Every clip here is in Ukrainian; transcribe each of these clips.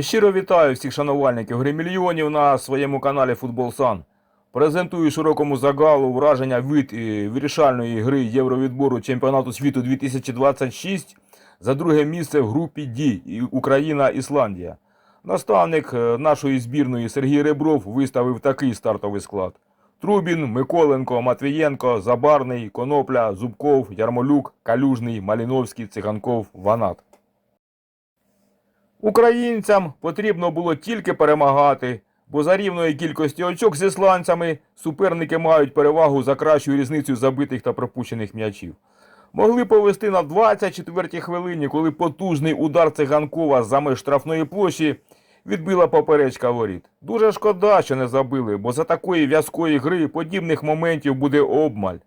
Щиро вітаю всіх шанувальників гри мільйонів на своєму каналі Футбол Сан. Презентую широкому загалу враження від е, вирішальної гри Євровідбору чемпіонату світу 2026 за друге місце в групі Д і Україна-Ісландія. Наставник е, нашої збірної Сергій Ребров виставив такий стартовий склад: Трубін, Миколенко, Матвієнко, Забарний, Конопля, Зубков, Ярмолюк, Калюжний, Маліновський, Циганков, Ванат. Українцям потрібно було тільки перемагати, бо за рівної кількості очок з ісландцями суперники мають перевагу за кращу різницю забитих та пропущених м'ячів. Могли повести на 24-й хвилині, коли потужний удар циганкова за меж штрафної площі відбила поперечка воріт. Дуже шкода, що не забили, бо за такої в'язкої гри подібних моментів буде обмаль.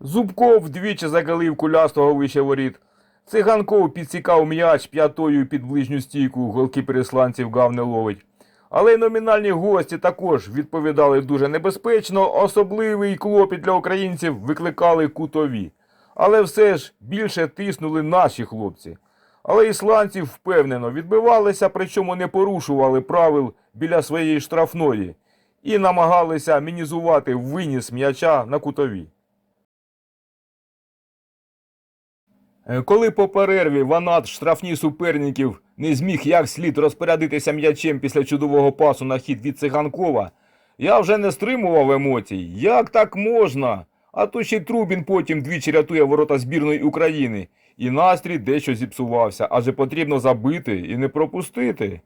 Зубков вдвічі загалив кулястого вище воріт. Циганков підсікав м'яч п'ятою під ближню стійку, голкіпер ісландців гав не ловить. Але й номінальні гості також відповідали дуже небезпечно, особливий клопіт для українців викликали кутові. Але все ж більше тиснули наші хлопці. Але ісландці впевнено відбивалися, причому не порушували правил біля своєї штрафної і намагалися мінізувати виніс м'яча на кутові. Коли по перерві Ванат штрафні суперників не зміг як слід розпорядитися м'ячем після чудового пасу на хід від циганкова, я вже не стримував емоцій. Як так можна? А то ще й Трубін потім двічі рятує ворота збірної України. І настрій дещо зіпсувався, адже потрібно забити і не пропустити.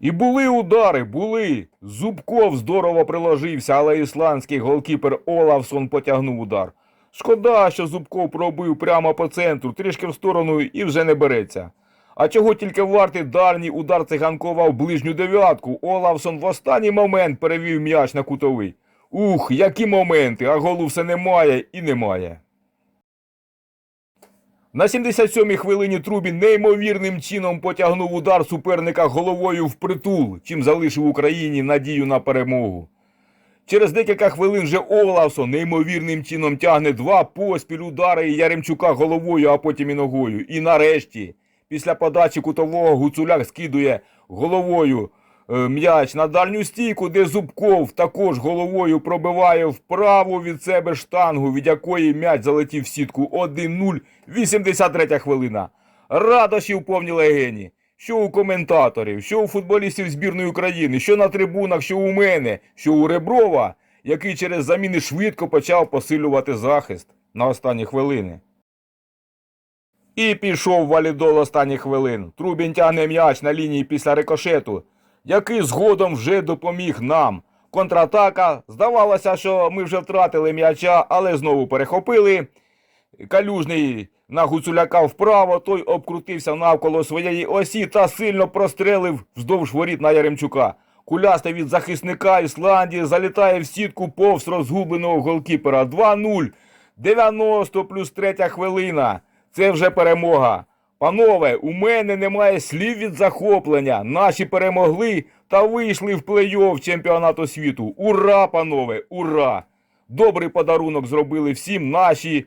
І були удари, були. Зубков здорово приложився, але ісландський голкіпер Олафсон потягнув удар. Шкода, що Зубков пробив прямо по центру, трішки в сторону і вже не береться. А чого тільки вартий дальній удар циганкова в ближню дев'ятку, Олафсон в останній момент перевів м'яч на кутовий. Ух, які моменти, а голу все немає і немає. На 77-й хвилині Трубін неймовірним чином потягнув удар суперника головою в притул, чим залишив Україні надію на перемогу. Через декілька хвилин вже Олафсон неймовірним чином тягне два поспіль удари Яремчука головою, а потім і ногою. І нарешті, після подачі кутового Гуцуляк скидує головою е, м'яч на дальню стійку, де Зубков також головою пробиває вправо від себе штангу, від якої м'яч залетів в сітку 1-0, 83 хвилина. Радощі в повній легені. Що у коментаторів, що у футболістів збірної України, що на трибунах, що у мене, що у Реброва, який через заміни швидко почав посилювати захист на останні хвилини. І пішов валідол останні хвилин. Трубін тягне м'яч на лінії після рикошету, який згодом вже допоміг нам. Контратака. Здавалося, що ми вже втратили м'яча, але знову перехопили. Калюжний на Гуцуляка вправо, той обкрутився навколо своєї осі та сильно прострелив вздовж воріт на Яремчука. Кулястий від захисника Ісландії залітає в сітку повз розгубленого голкіпера. 2-0. 90 плюс третя хвилина. Це вже перемога. Панове, у мене немає слів від захоплення. Наші перемогли та вийшли в плей-офф чемпіонату світу. Ура, панове! Ура! Добрий подарунок зробили всім наші